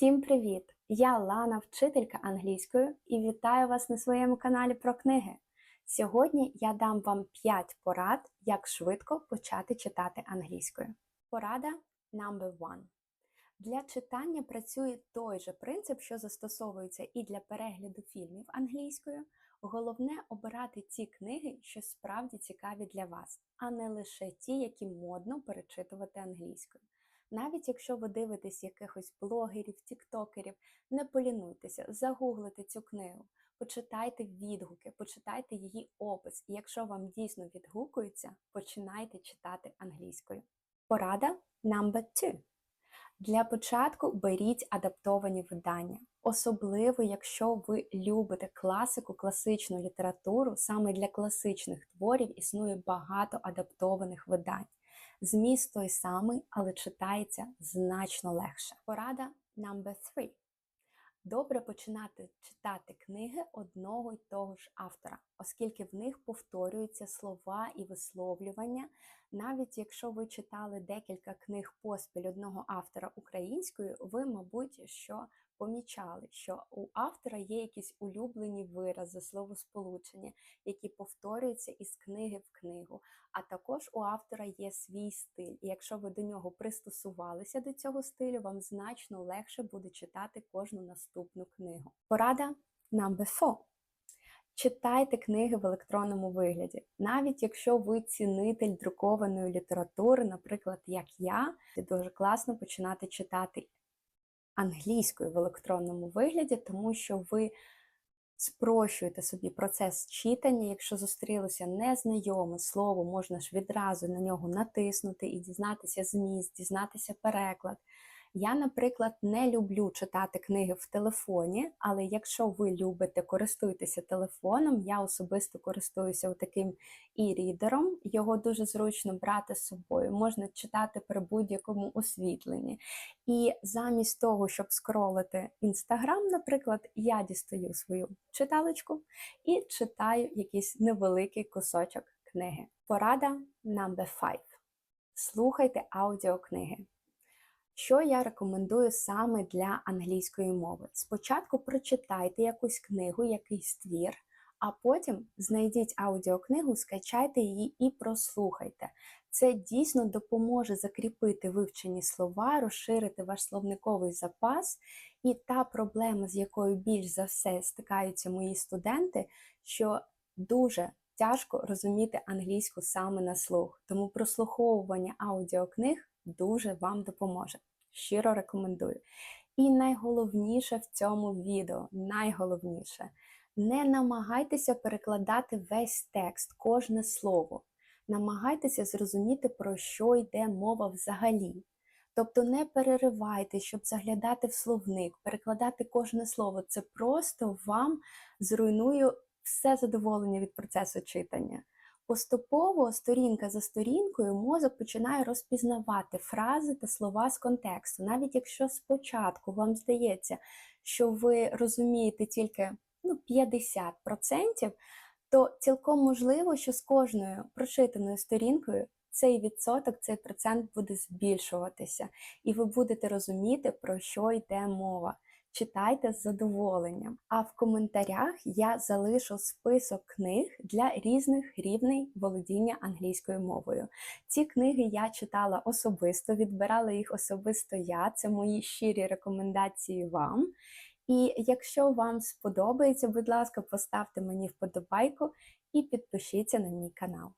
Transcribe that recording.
Всім привіт! Я Лана, вчителька англійської, і вітаю вас на своєму каналі про книги. Сьогодні я дам вам 5 порад, як швидко почати читати англійською. Порада number one. Для читання працює той же принцип, що застосовується і для перегляду фільмів англійською. Головне обирати ті книги, що справді цікаві для вас, а не лише ті, які модно перечитувати англійською. Навіть якщо ви дивитесь якихось блогерів, тіктокерів, не полінуйтеся, загуглите цю книгу, почитайте відгуки, почитайте її опис, і якщо вам дійсно відгукується, починайте читати англійською. Порада number two. Для початку беріть адаптовані видання, особливо якщо ви любите класику, класичну літературу, саме для класичних творів існує багато адаптованих видань. Зміст той самий, але читається значно легше. Порада number three. Добре починати читати книги одного й того ж автора, оскільки в них повторюються слова і висловлювання. Навіть якщо ви читали декілька книг поспіль одного автора українською, ви, мабуть, що помічали, що у автора є якісь улюблені вирази, словосполучення, які повторюються із книги в книгу. А також у автора є свій стиль, і якщо ви до нього пристосувалися до цього стилю, вам значно легше буде читати кожну наступну книгу. Порада number four. Читайте книги в електронному вигляді, навіть якщо ви цінитель друкованої літератури, наприклад, як я, це дуже класно починати читати англійською в електронному вигляді, тому що ви спрощуєте собі процес читання. Якщо зустрілося незнайоме слово, можна ж відразу на нього натиснути і дізнатися зміст, дізнатися переклад. Я, наприклад, не люблю читати книги в телефоні, але якщо ви любите користуйтеся телефоном, я особисто користуюся таким і-рідером, його дуже зручно брати з собою, можна читати при будь-якому освітленні. І замість того, щоб скролити інстаграм, наприклад, я дістаю свою читалочку і читаю якийсь невеликий кусочок книги. Порада number five. Слухайте аудіокниги. Що я рекомендую саме для англійської мови? Спочатку прочитайте якусь книгу, якийсь твір, а потім знайдіть аудіокнигу, скачайте її і прослухайте. Це дійсно допоможе закріпити вивчені слова, розширити ваш словниковий запас. І та проблема, з якою більш за все стикаються мої студенти, що дуже тяжко розуміти англійську саме на слух. Тому прослуховування аудіокниг дуже вам допоможе. Щиро рекомендую. І найголовніше в цьому відео, найголовніше, не намагайтеся перекладати весь текст, кожне слово. Намагайтеся зрозуміти, про що йде мова взагалі. Тобто не переривайте, щоб заглядати в словник, перекладати кожне слово. Це просто вам зруйнує все задоволення від процесу читання. Поступово, сторінка за сторінкою, мозок починає розпізнавати фрази та слова з контексту. Навіть якщо спочатку вам здається, що ви розумієте тільки ну, 50%, то цілком можливо, що з кожною прочитаною сторінкою цей відсоток, цей процент буде збільшуватися, і ви будете розуміти, про що йде мова читайте з задоволенням. А в коментарях я залишу список книг для різних рівней володіння англійською мовою. Ці книги я читала особисто, відбирала їх особисто я. Це мої щирі рекомендації вам. І якщо вам сподобається, будь ласка, поставте мені вподобайку і підпишіться на мій канал.